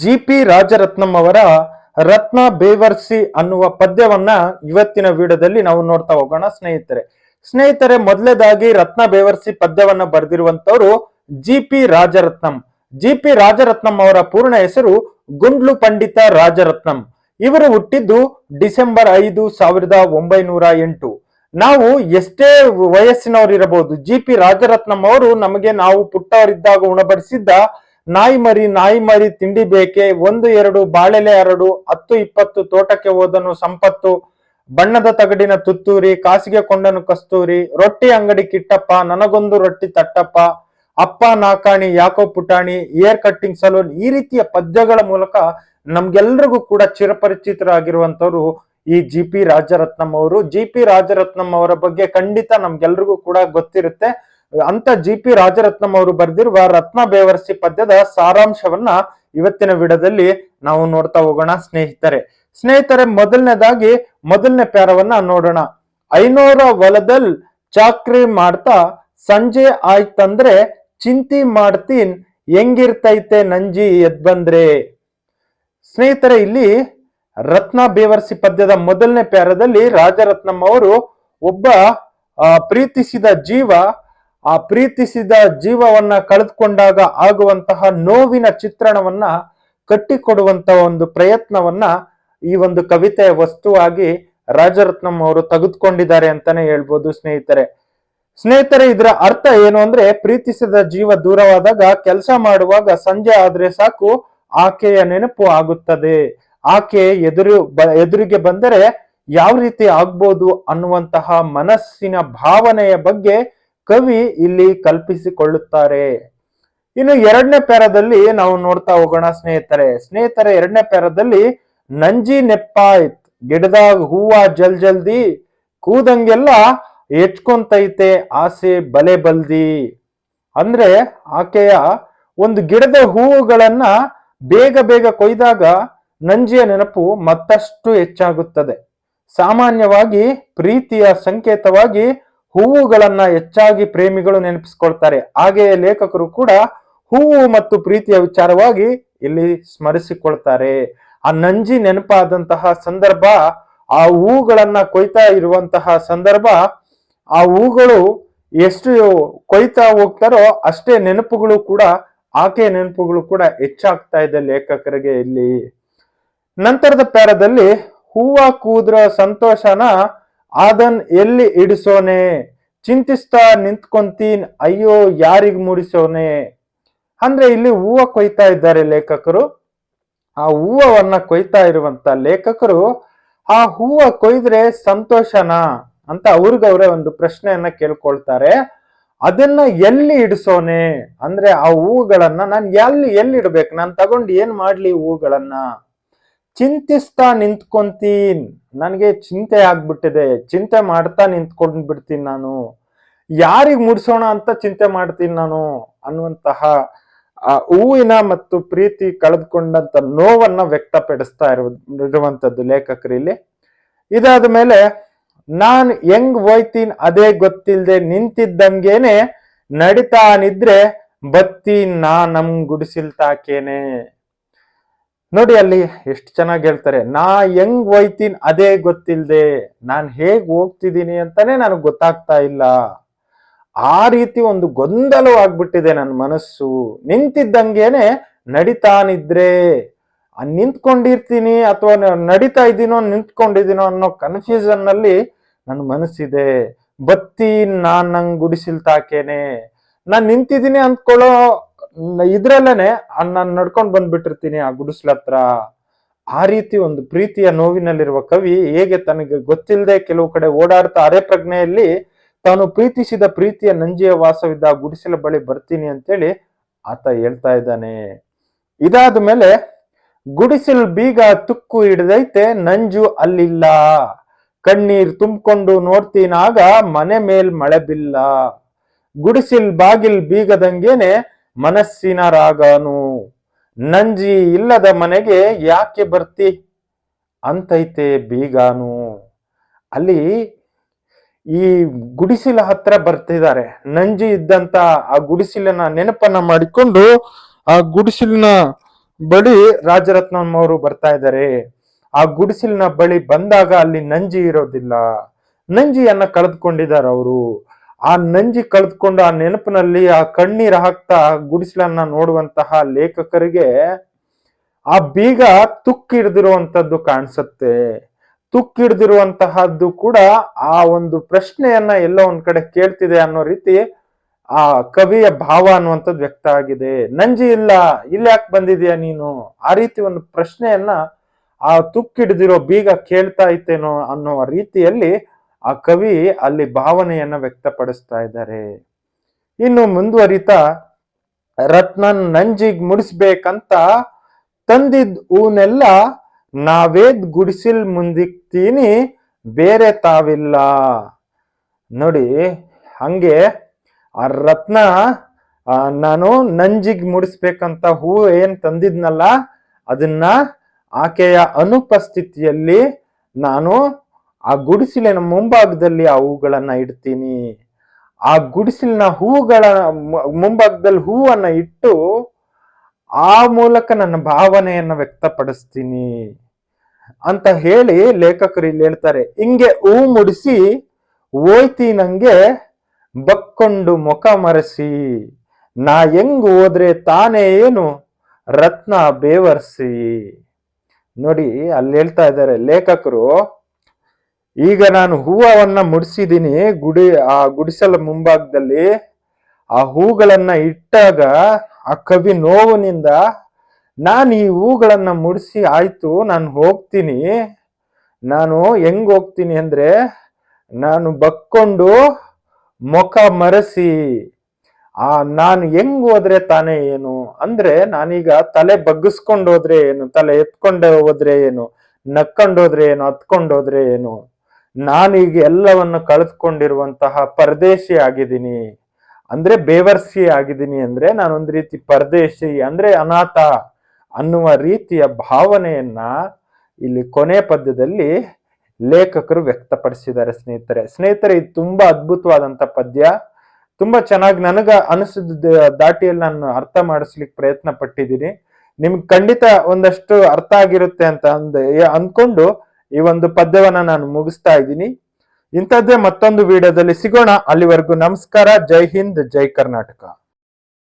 G P Rajaratnam ಅವರ ರತ್ನ ಬೇವರ್ಸಿ ಅನ್ನುವ ಪದ್ಯವನ್ನ ಇವತ್ತಿನ ವಿಡಿಯೋದಲ್ಲಿ ನಾವು ನೋಡ್ತಾ ಹೋಗೋಣ, ಸ್ನೇಹಿತರೆ. ಸ್ನೇಹಿತರೆ, ಮೊದಲೇದಾಗಿ ರತ್ನ ಬೇವರ್ಸಿ ಪದ್ಯವನ್ನ ಬರೆದಿರುವಂತವರು G P Rajaratnam. G P Rajaratnam ಅವರ ಪೂರ್ಣ ಹೆಸರು ಗುಂಡ್ಲು ಪಂಡಿತ ರಾಜರತ್ನಂ. ಇವರು ಹುಟ್ಟಿದ್ದು ಡಿಸೆಂಬರ್ ಐದು ಸಾವಿರದ ಒಂಬೈನೂರ ಎಂಟು. ನಾವು ಎಷ್ಟೇ ವಯಸ್ಸಿನವರಿರಬಹುದು, ಜಿ ಪಿ ರಾಜರತ್ನಂ ಅವರು ನಮಗೆ ನಾವು ಪುಟ್ಟವರಿದ್ದಾಗ ಉಣಬಡಿಸಿದ್ದ ನಾಯಿ ಮರಿ ನಾಯಿ ಮರಿ ತಿಂಡಿ ಬೇಕೆ, ಒಂದು, ಎರಡು, ಬಾಳೆಲೆ ಎರಡು ಹತ್ತು, ಇಪ್ಪತ್ತು, ತೋಟಕ್ಕೆ ಹೋದನು ಸಂಪತ್ತು, ಬಣ್ಣದ ತಗಡಿನ ತುತ್ತೂರಿ, ಕಾಸಿಗೆ ಕೊಂಡನು ಕಸ್ತೂರಿ, ರೊಟ್ಟಿ ಅಂಗಡಿ ಕಿಟ್ಟಪ್ಪ, ನನಗೊಂದು ರೊಟ್ಟಿ ತಟ್ಟಪ್ಪ, ಅಪ್ಪ, ನಾಕಾಣಿ, ಯಾಕೋ ಪುಟಾಣಿ, ಏರ್ ಕಟ್ಟಿಂಗ್ ಸಲೂನ್, ಈ ರೀತಿಯ ಪದ್ಯಗಳ ಮೂಲಕ ನಮ್ಗೆಲ್ರಿಗೂ ಕೂಡ ಚಿರಪರಿಚಿತರಾಗಿರುವಂತವ್ರು ಈ ಜಿ ಪಿ ರಾಜರತ್ನಂ ಅವರು. ಜಿ ಪಿ ರಾಜರತ್ನಂ ಅವರ ಬಗ್ಗೆ ಖಂಡಿತ ನಮ್ಗೆಲ್ರಿಗೂ ಕೂಡ ಗೊತ್ತಿರುತ್ತೆ. ಅಂತ ಜಿ ಪಿ ರಾಜರತ್ನಂ ಅವರು ಬರೆದಿರುವ ರತ್ನ ಬೇವರ್ಸಿ ಪದ್ಯದ ಸಾರಾಂಶವನ್ನ ಇವತ್ತಿನ ವಿಡದಲ್ಲಿ ನಾವು ನೋಡ್ತಾ ಹೋಗೋಣ, ಸ್ನೇಹಿತರೆ. ಸ್ನೇಹಿತರೆ, ಮೊದಲನೇದಾಗಿ ಮೊದಲನೇ ಪ್ಯಾರವನ್ನ ನೋಡೋಣ. ಐನೂರ ಹೊಲದಲ್ ಚಾಕ್ರಿ ಮಾಡ್ತಾ ಸಂಜೆ ಆಯ್ತಂದ್ರೆ ಚಿಂತಿ ಮಾಡ್ತೀನ್, ಹೆಂಗಿರ್ತೈತೆ ನಂಜಿ ಎದ್ಬಂದ್ರೆ ಸ್ನೇಹಿತರೆ, ಇಲ್ಲಿ ರತ್ನ ಬೇವರ್ಸಿ ಪದ್ಯದ ಮೊದಲನೇ ಪ್ಯಾರದಲ್ಲಿ ರಾಜರತ್ನಂ ಅವರು ಒಬ್ಬ ಪ್ರೀತಿಸಿದ ಜೀವ ಆ ಪ್ರೀತಿಸಿದ ಜೀವವನ್ನ ಕಳೆದುಕೊಂಡಾಗ ಆಗುವಂತಹ ನೋವಿನ ಚಿತ್ರಣವನ್ನ ಕಟ್ಟಿಕೊಡುವಂತಹ ಒಂದು ಪ್ರಯತ್ನವನ್ನ ಈ ಒಂದು ಕವಿತೆಯ ವಸ್ತುವಾಗಿ ರಾಜರತ್ನಂ ಅವರು ತೆಗೆದುಕೊಂಡಿದ್ದಾರೆ ಅಂತಾನೆ ಹೇಳ್ಬೋದು ಸ್ನೇಹಿತರೆ. ಸ್ನೇಹಿತರೆ, ಇದರ ಅರ್ಥ ಏನು ಅಂದ್ರೆ ಪ್ರೀತಿಸಿದ ಜೀವ ದೂರವಾದಾಗ ಕೆಲಸ ಮಾಡುವಾಗ ಸಂಜೆ ಆದ್ರೆ ಸಾಕು, ಆಕೆಯ ನೆನಪು ಆಗುತ್ತದೆ. ಆಕೆ ಎದುರು ಎದುರಿಗೆ ಬಂದರೆ ಯಾವ ರೀತಿ ಆಗ್ಬೋದು ಅನ್ನುವಂತಹ ಮನಸ್ಸಿನ ಭಾವನೆಯ ಬಗ್ಗೆ ಕವಿ ಇಲ್ಲಿ ಕಲ್ಪಿಸಿಕೊಳ್ಳುತ್ತಾರೆ. ಇನ್ನು ಎರಡನೇ ಪ್ಯಾರದಲ್ಲಿ ನಾವು ನೋಡ್ತಾ ಹೋಗೋಣ ಸ್ನೇಹಿತರೆ. ಸ್ನೇಹಿತರೆ, ಎರಡನೇ ಪ್ಯಾರದಲ್ಲಿ ನಂಜಿ ನೆಪ್ಪಾಯ್ತ್, ಗಿಡದಾಗ ಹೂವ ಜಲ್ ಜಲ್ದಿ, ಕೂದಂಗೆಲ್ಲ ಹೆಚ್ಕೊಂತೈತೆ, ಆಸೆ ಬಲೆ ಬಲ್ದಿ. ಅಂದ್ರೆ ಆಕೆಯ ಒಂದು ಗಿಡದ ಹೂವುಗಳನ್ನ ಬೇಗ ಬೇಗ ಕೊಯ್ದಾಗ ನಂಜಿಯ ನೆನಪು ಮತ್ತಷ್ಟು ಹೆಚ್ಚಾಗುತ್ತದೆ. ಸಾಮಾನ್ಯವಾಗಿ ಪ್ರೀತಿಯ ಸಂಕೇತವಾಗಿ ಹೂವುಗಳನ್ನ ಹೆಚ್ಚಾಗಿ ಪ್ರೇಮಿಗಳು ನೆನಪಿಸ್ಕೊಳ್ತಾರೆ. ಹಾಗೆಯೇ ಲೇಖಕರು ಕೂಡ ಹೂವು ಮತ್ತು ಪ್ರೀತಿಯ ವಿಚಾರವಾಗಿ ಇಲ್ಲಿ ಸ್ಮರಿಸಿಕೊಳ್ತಾರೆ. ಆ ನಂಜಿ ನೆನಪಾದಂತಹ ಸಂದರ್ಭ, ಆ ಹೂಗಳನ್ನ ಕೊಯ್ತಾ ಇರುವಂತಹ ಸಂದರ್ಭ, ಆ ಹೂಗಳು ಎಷ್ಟು ಕೊಯ್ತಾ ಹೋಗ್ತಾರೋ ಅಷ್ಟೇ ನೆನಪುಗಳು ಕೂಡ, ಆಕೆ ನೆನಪುಗಳು ಕೂಡ ಹೆಚ್ಚಾಗ್ತಾ ಇದೆ ಲೇಖಕರಿಗೆ ಇಲ್ಲಿ. ನಂತರದ ಪ್ಯಾರದಲ್ಲಿ ಹೂವ ಕೂದ್ರ ಸಂತೋಷನ ಅದನ್ ಎಲ್ಲಿ ಇಡಿಸೋನೆ? ಚಿಂತಿಸ್ತಾ ನಿಂತ್ಕೊಂತೀನ್, ಅಯ್ಯೋ, ಯಾರಿಗ್ ಮೂಡಿಸೋನೆ? ಅಂದ್ರೆ ಇಲ್ಲಿ ಹೂವ ಕೊಯ್ತಾ ಇದ್ದಾರೆ ಲೇಖಕರು. ಆ ಹೂವವನ್ನ ಕೊಯ್ತಾ ಇರುವಂತ ಲೇಖಕರು, ಆ ಹೂವ ಕೊಯ್ದ್ರೆ ಸಂತೋಷನ? ಅಂತ ಅವ್ರಿಗವ್ರೆ ಒಂದು ಪ್ರಶ್ನೆಯನ್ನ ಕೇಳ್ಕೊಳ್ತಾರೆ. ಅದನ್ನ ಎಲ್ಲಿ ಇಡಿಸೋನೆ? ಅಂದ್ರೆ ಆ ಹೂವುಗಳನ್ನ ನಾನು ಎಲ್ಲಿ ಎಲ್ಲಿ ಇಡ್ಬೇಕು? ನಾನು ತಗೊಂಡು ಏನ್ ಮಾಡ್ಲಿ ಹೂವುಗಳನ್ನ ಚಿಂತಿಸ್ತಾ ನಿಂತ್ಕೊಂತೀನ್. ನನಗೆ ಚಿಂತೆ ಆಗ್ಬಿಟ್ಟಿದೆ. ಚಿಂತೆ ಮಾಡ್ತಾ ನಿಂತ್ಕೊಂಡು ಬಿಡ್ತೀನಿ ನಾನು. ಯಾರಿಗೆ ಮುಡಿಸೋಣ ಅಂತ ಚಿಂತೆ ಮಾಡ್ತೀನಿ ನಾನು ಅನ್ನುವಂತಹ, ಆ, ಹೂವಿನ ಮತ್ತು ಪ್ರೀತಿ ಕಳೆದುಕೊಂಡಂತ ನೋವನ್ನ ವ್ಯಕ್ತಪಡಿಸ್ತಾ ಇರುವ ಇರುವಂತದ್ದು ಲೇಖಕರು ಇಲ್ಲಿ. ಇದಾದ ಮೇಲೆ, ನಾನು ಹೆಂಗ್ ಹೋಯ್ತೀನಿ ಅದೇ ಗೊತ್ತಿಲ್ಲದೆ ನಿಂತಿದ್ದಂಗೇನೆ ನಡಿತಾನಿದ್ರೆ ಬತ್ತಿ ನಾ ನಮ್ ಗುಡಿಸಿಲ್ ತಾಕೇನೆ. ನೋಡಿ ಅಲ್ಲಿ ಎಷ್ಟು ಚೆನ್ನಾಗಿ ಹೇಳ್ತಾರೆ, ನಾ ಹೆಂಗ್ ಹೋಯ್ತೀನಿ ಅದೇ ಗೊತ್ತಿಲ್ಲದೆ ನಾನು ಹೇಗ್ ಹೋಗ್ತಿದ್ದೀನಿ ಅಂತಾನೆ ನನಗೆ ಗೊತ್ತಾಗ್ತಾ ಇಲ್ಲ. ಆ ರೀತಿ ಒಂದು ಗೊಂದಲವಾಗ್ಬಿಟ್ಟಿದೆ ನನ್ನ ಮನಸ್ಸು. ನಿಂತಿದ್ದಂಗೆನೆ ನಡಿತಾನಿದ್ರೆ ನಿಂತ್ಕೊಂಡಿರ್ತೀನಿ ಅಥವಾ ನಡೀತಾ ಇದ್ದೀನೋ, ನಿಂತ್ಕೊಂಡಿದ್ದೀನೋ ಅನ್ನೋ ಕನ್ಫ್ಯೂಷನ್ನಲ್ಲಿ ನನ್ನ ಮನಸ್ಸಿದೆ. ಬತ್ತಿ ನಾನು ನಂಗೆ ಗುಡಿಸಿಲ್ ತಾಕೇನೆ. ನಾನು ನಿಂತಿದ್ದೀನಿ ಅಂದ್ಕೊಳ್ಳೋ ಇದ್ರಲ್ಲೇನೆ ನಾನು ನಡ್ಕೊಂಡು ಬಂದ್ಬಿಟ್ಟಿರ್ತೀನಿ ಆ ಗುಡಿಸ್ಲ ಹತ್ರ. ಆ ರೀತಿ ಒಂದು ಪ್ರೀತಿಯ ನೋವಿನಲ್ಲಿರುವ ಕವಿ ಹೇಗೆ ತನಗೆ ಗೊತ್ತಿಲ್ಲದೆ ಕೆಲವು ಕಡೆ ಓಡಾಡ್ತಾ ಅರೆ ಪ್ರಜ್ಞೆಯಲ್ಲಿ ತಾನು ಪ್ರೀತಿಸಿದ ಪ್ರೀತಿಯ ನಂಜಿಯ ವಾಸವಿದ್ದ ಆ ಗುಡಿಸಲ ಬಳಿ ಬರ್ತೀನಿ ಅಂತೇಳಿ ಆತ ಹೇಳ್ತಾ ಇದ್ದಾನೆ. ಇದಾದ ಮೇಲೆ ಗುಡಿಸಲ್ ಬೀಗ ತುಕ್ಕು ಹಿಡಿದೈತೆ, ನಂಜು ಅಲ್ಲಿಲ್ಲ. ಕಣ್ಣೀರ್ ತುಂಬಿಕೊಂಡು ನೋಡ್ತೀನಾಗ ಮನೆ ಮೇಲ್ ಮಳೆ ಬಿಲ್ಲ. ಗುಡಿಸಿಲ್ ಬಾಗಿಲ್ ಬೀಗದಂಗೆನೆ ಮನಸ್ಸಿನ ರಾಗನು, ನಂಜಿ ಇಲ್ಲದ ಮನೆಗೆ ಯಾಕೆ ಬರ್ತಿ? ಅಂತೈತೆ ಬೀಗಾನು. ಅಲ್ಲಿ ಈ ಗುಡಿಸಿಲ ಹತ್ರ ಬರ್ತಿದ್ದಾರೆ. ನಂಜಿ ಇದ್ದಂತ ಆ ಗುಡಿಸಿಲನ ನೆನಪನ್ನ ಮಾಡಿಕೊಂಡು ಆ ಗುಡಿಸಿಲಿನ ಬಳಿ ರಾಜರತ್ನಂ ಅವರು ಬರ್ತಾ ಇದ್ದಾರೆ. ಆ ಗುಡಿಸಿಲಿನ ಬಳಿ ಬಂದಾಗ ಅಲ್ಲಿ ನಂಜಿ ಇರೋದಿಲ್ಲ. ನಂಜಿಯನ್ನ ಕಳೆದುಕೊಂಡಿದ್ದಾರೆ ಅವರು. ಆ ನಂಜಿ ಕಳೆದುಕೊಂಡು ಆ ನೆನಪಿನಲ್ಲಿ ಆ ಕಣ್ಣೀರು ಹಾಕ್ತಾ ಗುಡಿಸಲನ್ನ ನೋಡುವಂತಹ ಲೇಖಕರಿಗೆ ಆ ಬೀಗ ತುಕ್ಕಿಡ್ದಿರುವಂತದ್ದು ಕಾಣಿಸುತ್ತೆ. ತುಕ್ಕಿಡ್ದಿರುವಂತಹದ್ದು ಕೂಡ ಆ ಒಂದು ಪ್ರಶ್ನೆಯನ್ನ ಎಲ್ಲೋ ಒಂದ್ ಕಡೆ ಕೇಳ್ತಿದೆ ಅನ್ನೋ ರೀತಿ ಆ ಕವಿಯ ಭಾವ ಅನ್ನುವಂಥದ್ದು ವ್ಯಕ್ತ ಆಗಿದೆ. ನಂಜಿ ಇಲ್ಲ, ಇಲ್ಲಿ ಯಾಕೆ ಬಂದಿದ್ಯಾ ನೀನು? ಆ ರೀತಿ ಒಂದು ಪ್ರಶ್ನೆಯನ್ನ ಆ ತುಕ್ಕಿಡ್ದಿರೋ ಬೀಗ ಕೇಳ್ತಾ ಇತ್ತೇನೋ ಅನ್ನೋ ರೀತಿಯಲ್ಲಿ ಆ ಕವಿ ಅಲ್ಲಿ ಭಾವನೆಯನ್ನ ವ್ಯಕ್ತಪಡಿಸ್ತಾ ಇದ್ದಾರೆ. ಇನ್ನು ಮುಂದುವರಿತಾ, ರತ್ನನ್ ನಂಜಿಗ್ ಮುಡಿಸ್ಬೇಕಂತ ತಂದಿದ್ ಹೂನೆಲ್ಲ ನಾವೇದ್ ಗುಡಿಸಿಲ್ ಮುಂದಿಕ್ತೀನಿ, ಬೇರೆ ತಾವಿಲ್ಲ. ನೋಡಿ, ಹಂಗೆ ಆ ರತ್ನ ನಾನು ನಂಜಿಗ್ ಮುಡಿಸ್ಬೇಕಂತ ಹೂ ಏನ್ ತಂದಿದ್ನಲ್ಲ, ಅದನ್ನ ಆಕೆಯ ಅನುಪಸ್ಥಿತಿಯಲ್ಲಿ ನಾನು ಆ ಗುಡಿಸಿಲಿನ ಮುಂಭಾಗದಲ್ಲಿ ಆ ಹೂಗಳನ್ನ ಇಡ್ತೀನಿ. ಆ ಗುಡಿಸಿಲಿನ ಹೂಗಳ ಮುಂಭಾಗದಲ್ಲಿ ಹೂವನ್ನ ಇಟ್ಟು ಆ ಮೂಲಕ ನನ್ನ ಭಾವನೆಯನ್ನ ವ್ಯಕ್ತಪಡಿಸ್ತೀನಿ ಅಂತ ಹೇಳಿ ಲೇಖಕರು ಇಲ್ಲಿ ಹೇಳ್ತಾರೆ. ಹಿಂಗೆ ಹೂ ಮುಡಿಸಿ ಓಯ್ತಿ ನಂಗೆ ಬಕ್ಕೊಂಡು ಮುಖ ಮರೆಸಿ. ನಾ ಹೆಂಗ್ ಹೋದ್ರೆ ತಾನೇ ಏನು ರತ್ನ ಬೇವರ್ಸಿ. ನೋಡಿ ಅಲ್ಲಿ ಹೇಳ್ತಾ ಇದ್ದಾರೆ ಲೇಖಕರು. ಈಗ ನಾನು ಹೂವನ್ನ ಮುಡಿಸಿದೀನಿ, ಗುಡಿ, ಆ ಗುಡಿಸಲ ಮುಂಭಾಗದಲ್ಲಿ ಆ ಹೂಗಳನ್ನು ಇಟ್ಟಾಗ ಆ ಕವಿ ನೋವಿನಿಂದ ನಾನು ಈ ಹೂಗಳನ್ನು ಮುಡಿಸಿ ಆಯಿತು, ನಾನು ಹೋಗ್ತೀನಿ. ನಾನು ಹೆಂಗ್ ಹೋಗ್ತೀನಿ ಅಂದ್ರೆ ನಾನು ಬಕ್ಕೊಂಡು ಮುಖ ಮರೆಸಿ, ಆ ನಾನು ಹೆಂಗ್ ಹೋದ್ರೆ ತಾನೇ ಏನು? ಅಂದ್ರೆ ನಾನೀಗ ತಲೆ ಬಗ್ಗಿಸ್ಕೊಂಡು ಹೋದ್ರೆ ಏನು? ತಲೆ ಎತ್ಕೊಂಡು ಹೋದ್ರೆ ಏನು? ನಕ್ಕೊಂಡೋದ್ರೆ ಏನು? ಹತ್ಕೊಂಡೋದ್ರೆ ಏನು? ನಾನೀಗ ಎಲ್ಲವನ್ನು ಕಳೆದುಕೊಂಡಿರುವಂತಹ ಪರದೇಶಿ ಆಗಿದ್ದೀನಿ. ಅಂದ್ರೆ ಬೇವರ್ಸಿ ಆಗಿದ್ದೀನಿ ಅಂದ್ರೆ ನಾನೊಂದು ರೀತಿ ಪರದೇಶಿ ಅಂದ್ರೆ ಅನಾಥ ಅನ್ನುವ ರೀತಿಯ ಭಾವನೆಯನ್ನ ಇಲ್ಲಿ ಕೊನೆ ಪದ್ಯದಲ್ಲಿ ಲೇಖಕರು ವ್ಯಕ್ತಪಡಿಸಿದ್ದಾರೆ ಸ್ನೇಹಿತರೆ. ಸ್ನೇಹಿತರೆ, ಇದು ತುಂಬಾ ಅದ್ಭುತವಾದಂತ ಪದ್ಯ. ತುಂಬಾ ಚೆನ್ನಾಗಿ ನನಗ ಅನಿಸಿದ ದಾಟಿಯಲ್ಲಿ ನಾನು ಅರ್ಥ ಮಾಡಿಸ್ಲಿಕ್ಕೆ ಪ್ರಯತ್ನ ಪಟ್ಟಿದ್ದೀನಿ ನಿಮ್ಗೆ ಖಂಡಿತ ಒಂದಷ್ಟು ಅರ್ಥ ಆಗಿರುತ್ತೆ ಅಂತ ಅಂದ ಅಂದ್ಕೊಂಡು ಈ ಒಂದು ಪದ್ಯವನ್ನ ನಾನು ಮುಗಿಸ್ತಾ ಇದ್ದೀನಿ. ಇಂಥದ್ದೇ ಮತ್ತೊಂದು ವಿಡಿಯೋದಲ್ಲಿ ಸಿಗೋಣ. ಅಲ್ಲಿವರೆಗೂ ನಮಸ್ಕಾರ. ಜೈ ಹಿಂದ್, ಜೈ ಕರ್ನಾಟಕ.